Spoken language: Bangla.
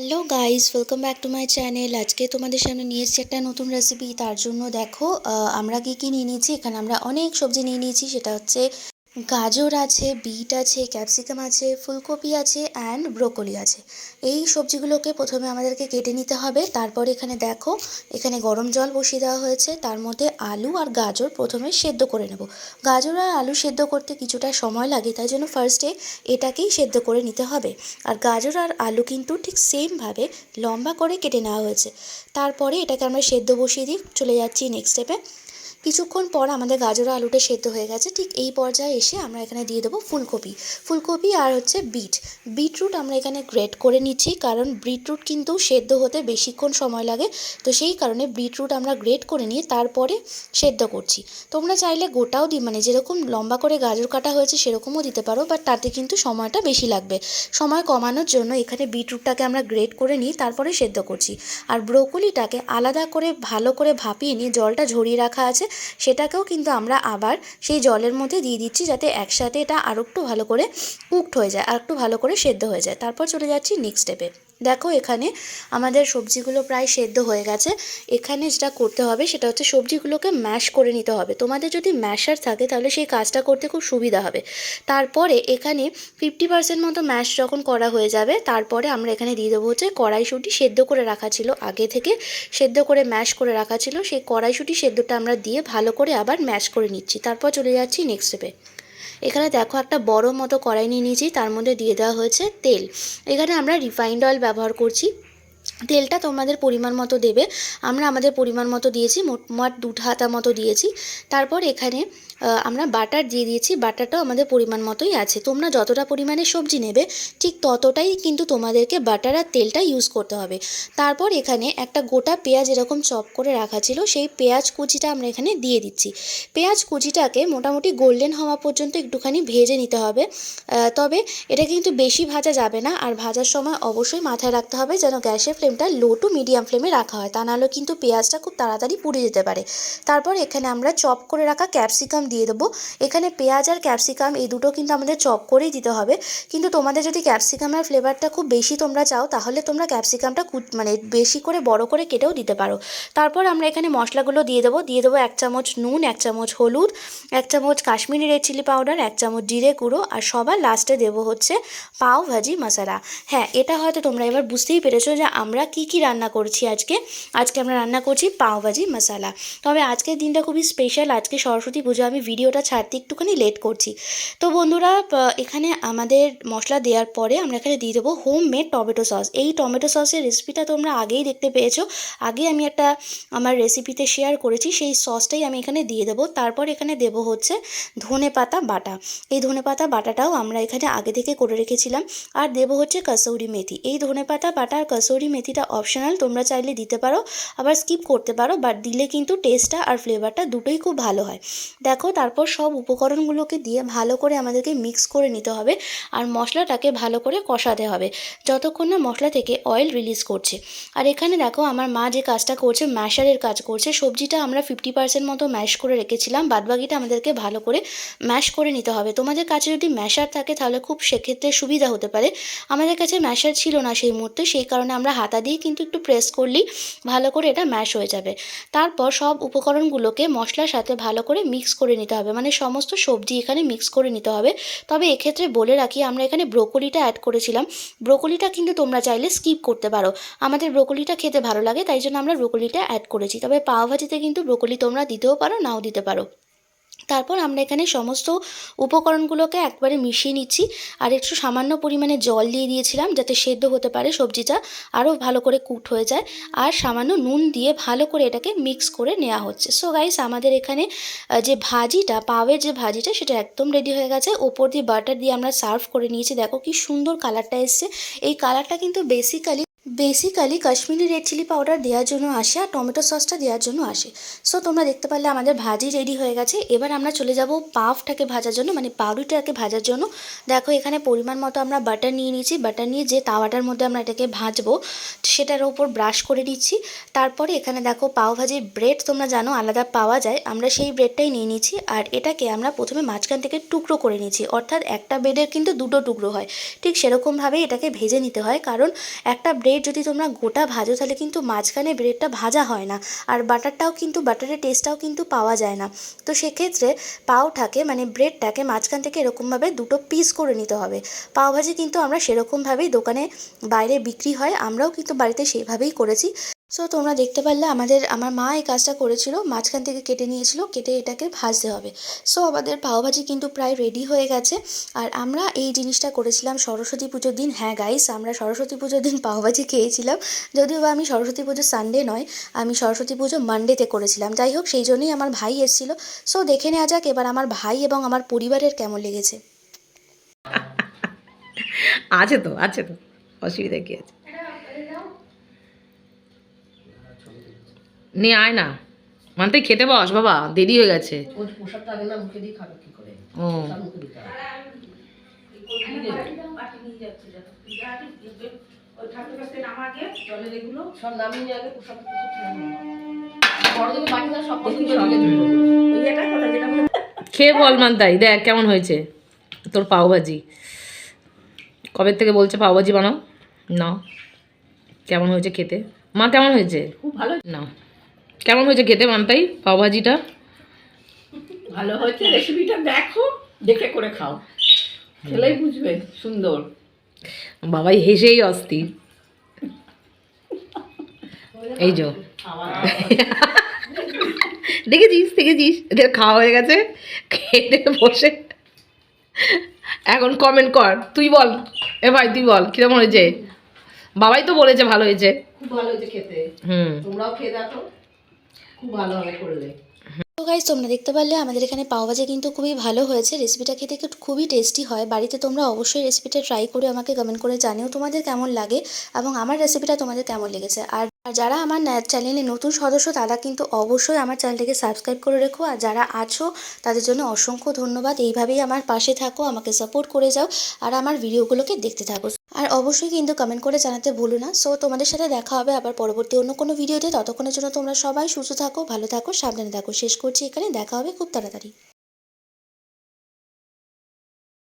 Hello guys welcome back to my channel আজকে তোমাদের সামনে নিয়ে এসেছি একটা নতুন রেসিপি তার জন্য দেখো আমরা কি কি নিয়ে নিয়েছি? এখানে আমরা অনেক সবজি নিয়ে নিয়েছি। সেটা হচ্ছে গাজর আছে, বিট আছে, ক্যাপসিকাম আছে, ফুলকপি আছে অ্যান্ড ব্রোকলি আছে। এই সবজিগুলোকে প্রথমে আমাদেরকে কেটে নিতে হবে। তারপর এখানে দেখো, এখানে গরম জল বসিয়ে দেওয়া হয়েছে। তার মধ্যে আলু আর গাজর প্রথমে সেদ্ধ করে নেব। গাজর আর আলু সেদ্ধ করতে কিছুটা সময় লাগে, তাই জন্য ফার্স্টে এটাকেই সেদ্ধ করে নিতে হবে। আর গাজর আর আলু কিন্তু ঠিক সেমভাবে লম্বা করে কেটে নেওয়া হয়েছে। তারপরে এটাকে আমরা সেদ্ধ বসিয়ে দিই চলে যাচ্ছি নেক্সট স্টেপে কিছুক্ষণ পর আমাদের গাজর আলুটা সেদ্ধ হয়ে গেছে। ঠিক এই পর্যায়ে এসে আমরা এখানে দিয়ে দেবো ফুলকপি। ফুলকপি আর হচ্ছে বিট। বিটরুট আমরা এখানে গ্রেট করে নিচ্ছি কারণ বিটরুট কিন্তু সেদ্ধ হতে বেশিক্ষণ সময় লাগে। তো সেই কারণে বিটরুট আমরা গ্রেট করে নিয়ে তারপরে সেদ্ধ করছি। তোমরা চাইলে গোটাও দিই মানে যেরকম লম্বা করে গাজর কাটা হয়েছে সেরকমও দিতে পারো বাট তাতে কিন্তু সময়টা বেশি লাগবে। সময় কমানোর জন্য এখানে বিটরুটটাকে আমরা গ্রেট করে নিই তারপরে সেদ্ধ করছি। আর ব্রোকলিটাকে আলাদা করে ভালো করে ভাপিয়ে নিয়ে জলটা ঝরিয়ে রাখা আছে। সেটাকেও কিন্তু আমরা আবার সেই জলের মধ্যে দিয়ে দিচ্ছি যাতে একসাথে এটা আরও একটু ভালো করে কুকড হয়ে যায় আর একটু ভালো করে সেদ্ধ হয়ে যায়। তারপর চলে যাচ্ছি নেক্সট স্টেপে দেখো এখানে আমাদের সবজিগুলো প্রায় সেদ্ধ হয়ে গেছে। এখানে যেটা করতে হবে সেটা হচ্ছে সবজিগুলোকে ম্যাশ করে নিতে হবে। তোমাদের যদি ম্যাশার থাকে তাহলে সেই কাজটা করতে খুব সুবিধা হবে। তারপরে এখানে ফিফটি পার্সেন্ট মতো ম্যাশ যখন করা হয়ে যাবে, তারপরে আমরা এখানে দিয়ে দেবো হচ্ছে কড়াইশুঁটি সেদ্ধ করে রাখা ছিল আগে থেকে। সেদ্ধ করে ম্যাশ করে রাখা ছিল। সেই কড়াইশুঁটি সেদ্ধটা আমরা দিয়ে ভালো করে আবার ম্যাশ করে নিচ্ছি। তারপর চলে যাচ্ছি নেক্সট স্টেপে এখানে দেখো একটা বড় মতো কড়াই নিয়ে নিয়েছি, তার মধ্যে দিয়ে দেওয়া হয়েছে তেল। এখানে আমরা রিফাইন্ড অয়েল ব্যবহার করছি। তেলটা তোমাদের পরিমাণ মতো দেবে। আমরা আমাদের পরিমাণ মতো দিয়েছি মোটমাট দু হাতা মতো দিয়েছি। তারপর এখানে আমরা বাটার দিয়ে দিয়েছি, বাটারটাও আমাদের পরিমাণ মতোই আছে। তোমরা যতটা পরিমাণে সবজি নেবে, ঠিক ততটাই কিন্তু তোমাদেরকে বাটার আর তেলটা ইউজ করতে হবে। তারপর এখানে একটা গোটা পেঁয়াজ এরকম চপ করে রাখা ছিল, সেই পেঁয়াজ কুচিটা আমরা এখানে দিয়ে দিচ্ছি। পেঁয়াজ কুচিটাকে মোটামুটি গোল্ডেন হওয়া পর্যন্ত একটুখানি ভেজে নিতে হবে। তবে এটা কিন্তু বেশি ভাজা যাবে না, আর ভাজার সময় অবশ্যই মাথায় রাখতে হবে যেন গ্যাসের ফ্লেমটা লো টু মিডিয়াম ফ্লেমে রাখা হয়। তা নাহলে কিন্তু পেঁয়াজটা খুব তাড়াতাড়ি পুড়ে যেতে পারে। তারপর এখানে আমরা চপ করে রাখা ক্যাপসিকাম দিয়ে দেবো। এখানে পেঁয়াজ আর ক্যাপসিকাম এই দুটো কিন্তু আমাদের চপ করেই দিতে হবে। কিন্তু তোমাদের যদি ক্যাপসিকামের ফ্লেভারটা খুব বেশি তোমরা চাও, তাহলে তোমরা ক্যাপসিকামটা মানে বেশি করে, বড় করে কেটেও দিতে পারো। তারপর আমরা এখানে মশলাগুলো দিয়ে দেবো। দিয়ে দেবো এক চামচ নুন, এক চামচ হলুদ, এক চামচ কাশ্মীরি রেড চিলি পাউডার, এক চামচ জিরে গুঁড়ো আর সবার লাস্টে দেবো হচ্ছে পাও ভাজি মশলা। হ্যাঁ এটা হয়তো তোমরা এবার বুঝতেই পেরেছ যে আমরা কি কি রান্না করছি আজকে? আজকে আমরা রান্না করছি পাও ভাজি মশলা। তবে আজকের দিনটা খুবই স্পেশাল আজকে সরস্বতী পুজো। আমি ভিডিওটা ছাড়তে একটুখানি লেট করছি। তো বন্ধুরা এখানে আমাদের মশলা দেওয়ার পরে আমরা এখানে দিয়ে দেবো হোম মেড টমেটো সস এই টমেটো সসের রেসিপিটা তোমরা আগেই দেখতে পেয়েছ। আগে আমি একটা আমার রেসিপিতে শেয়ার করেছি। সেই সসটাই আমি এখানে দিয়ে দেবো। তারপর এখানে দেবো হচ্ছে ধনে পাতা বাটা। এই ধনে পাতা বাটাটাও আমরা এখানে আগে থেকে করে রেখেছিলাম। আর দেব হচ্ছে কসৌরি মেথি। এই ধনে পাতা বাটা আর কসৌরি মেথিটা অপশনাল তোমরা চাইলে দিতে পারো, আবার স্কিপ করতে পারো বাট দিলে কিন্তু টেস্টটা আর ফ্লেভারটা দুটোই খুব ভালো হয়। দেখো, তারপর সব উপকরণগুলোকে দিয়ে ভালো করে আমাদেরকে মিক্স করে নিতে হবে আর মশলাটাকে ভালো করে কষাতে হবে। যতক্ষণ না মশলা থেকে অয়েল রিলিজ করছে। আর এখানে দেখো, আমার মা যে কাজটা করছে ম্যাশারের কাজ করছে, সবজিটা আমরা ফিফটি পার্সেন্ট মতো ম্যাশ করে রেখেছিলাম বাদবাকিটা আমাদেরকে ভালো করে ম্যাশ করে নিতে হবে। তোমাদের কাছে যদি ম্যাশার থাকে, তাহলে খুব সেক্ষেত্রে সুবিধা হতে পারে। আমাদের কাছে ম্যাশার ছিল না সেই মুহূর্তে, সেই কারণে আমরা হাতা দিয়ে কিন্তু একটু প্রেস করলেই ভালো করে এটা ম্যাশ হয়ে যাবে। তারপর সব উপকরণগুলোকে মশলার সাথে ভালো করে মিক্স করে নিতে হবে। মানে সমস্ত সবজি এখানে মিক্স করে নিতে হবে। তবে এক্ষেত্রে বলে রাখি, আমরা এখানে ব্রোকলিটা অ্যাড করেছিলাম। ব্রোকলিটা কিন্তু তোমরা চাইলে স্কিপ করতে পারো। আমাদের ব্রোকলিটা খেতে ভালো লাগে, তাই জন্য আমরা ব্রোকলিটা অ্যাড করেছি। তবে পাও ভাজিতে কিন্তু ব্রোকলি তোমরা দিতেও পারো, নাও দিতে পারো। তারপর আমরা এখানে সমস্ত উপকরণগুলোকে একবারে মিশিয়ে নিচ্ছি। আর একটু সামান্য পরিমাণে জল দিয়ে দিয়েছিলাম যাতে সেদ্ধ হতে পারে, সবজিটা আরও ভালো করে কুট হয়ে যায়। আর সামান্য নুন দিয়ে ভালো করে এটাকে মিক্স করে নেওয়া হচ্ছে। সো গাইস আমাদের এখানে যে ভাজিটা, পাওয়ের যে ভাজিটা, সেটা একদম রেডি হয়ে গেছে। ওপর দিয়ে বাটার দিয়ে আমরা সার্ভ করে নিয়েছি। দেখো কি সুন্দর কালারটা এসছে। এই কালারটা কিন্তু basically basically Kashmiri red chilli powder দেওয়ার জন্য আসে আর টমেটো সসটা দেওয়ার জন্য আসে। সো তোমরা দেখতে পারলে আমাদের ভাজি রেডি হয়ে গেছে। এবার আমরা চলে যাব পাফটাকে ভাজার জন্য মানে পাউরুটিটাকে ভাজার জন্য। দেখো, এখানে পরিমাণ মতো আমরা বাটার নিয়ে নিয়েছি। বাটার নিয়ে যে তাওয়াটার মধ্যে আমরা এটাকে ভাজবো, সেটার ওপর ব্রাশ করে নিচ্ছি। তারপরে এখানে দেখো, পাও ভাজির ব্রেড তোমরা জানো, আলাদা পাওয়া যায়। আমরা সেই ব্রেডটাই নিয়ে নিয়েছি আর এটাকে আমরা প্রথমে মাঝখান থেকে টুকরো করে নিয়েছি। অর্থাৎ একটা ব্রেডের কিন্তু দুটো টুকরো হয়। ঠিক সেরকমভাবেই এটাকে ভেজে নিতে হয়। কারণ একটা ব্রেড ব্রেড যদি তোমরা গোটা ভাজো, তাহলে কিন্তু মাঝখানে ব্রেডটা ভাজা হয় না। আর বাটারটাও কিন্তু, বাটারের টেস্টটাও কিন্তু পাওয়া যায় না। তো সেক্ষেত্রে পাওটাকে মানে ব্রেডটাকে মাঝখান থেকে এরকমভাবে দুটো পিস করে নিতে হবে। পাওভাজি কিন্তু আমরা সেরকমভাবেই দোকানে বাইরে বিক্রি হয়, আমরাও কিন্তু বাড়িতে সেইভাবেই করেছি। সো তোমরা দেখতে পারলে আমাদের, আমার মা এই কাজটা করেছিল, মাঝখান থেকে কেটে নিয়েছিল, কেটে এটাকে ভাজতে হবে। সো আমাদের পাওভাজি কিন্তু প্রায় রেডি হয়ে গেছে। আর আমরা এই জিনিসটা করেছিলাম সরস্বতী পুজোর দিন। হ্যাঁ গাইস আমরা সরস্বতী পুজোর দিন পাওভাজি খেয়েছিলাম। যদিও বা আমি সরস্বতী পুজো সানডে নয়, আমি সরস্বতী পুজো মানডেতে করেছিলাম। যাই হোক, সেই জন্যই আমার ভাই এসেছিল। সো দেখে নেওয়া যাক এবার আমার ভাই এবং আমার পরিবারের কেমন লেগেছে। আছে তো আছে তো। অসুবিধা কি আছে? নিয়ে আয় না। মানতে খেতে বস বাবা দেরি হয়ে গেছে। ওর পোশাকটা আগে না মুখে দিয়ে খাবে কি করে? ও। খেয়ে বলে। খেয়ে বল মানতাই দেখ কেমন হয়েছে। তোর পাওভাজি। কবে থেকে বলছে পাওভাজি বানাও? না কেমন হয়েছে খেতে? মা কেমন হয়েছে? খুব ভালো না কেমন হয়েছে খেতে মানতাই পাওভাজিটা? ভালো হয়েছে রেসিপিটা দেখো দেখে করে খাও। খেলেই বুঝবে সুন্দর। বাবাই হেসেই অস্থির। এই যো। দেখেছিস দেখেছিস? এদের খাওয়া হয়ে গেছে খেতে বসে। এখন কমেন্ট কর তুই বল। এ ভাই তুই বল কীরকম হয়েছে? বাবাই তো বলেছে ভালো হয়েছে। খুব ভালো হয়েছে খেতে। হুম। তোমরাও খেয়ে দেখো। খুব ভালো করলে। তো গাইজ তোমরা দেখতে পারলে আমাদের এখানে পাওভাজি কিন্তু খুবই ভালো হয়েছে। রেসিপিটা খেতে খুবই টেস্টি হয়। বাড়িতে তোমরা অবশ্যই রেসিপিটা ট্রাই করে আমাকে কমেন্ট করে জানিও তোমাদের কেমন লাগে এবং আমার রেসিপিটা তোমাদের কেমন লেগেছে। আর আর যারা আমার চ্যানেলে নতুন সদস্য, তারা কিন্তু অবশ্যই আমার চ্যানেলটিকে সাবস্ক্রাইব করে রেখো। আর যারা আছো, তাদের জন্য অসংখ্য ধন্যবাদ। এইভাবেই আমার পাশে থাকো, আমাকে সাপোর্ট করে যাও, আর আমার ভিডিওগুলোকে দেখতে থাকো। আর অবশ্যই কিন্তু কমেন্ট করে জানাতে ভুলো না। সো তোমাদের সাথে দেখা হবে আবার পরবর্তী অন্য কোনো ভিডিওতে ততক্ষণের জন্য তোমরা সবাই সুস্থ থাকো, ভালো থাকো, সাবধানে থাকো। শেষ করছি এখানে। দেখা হবে খুব তাড়াতাড়ি।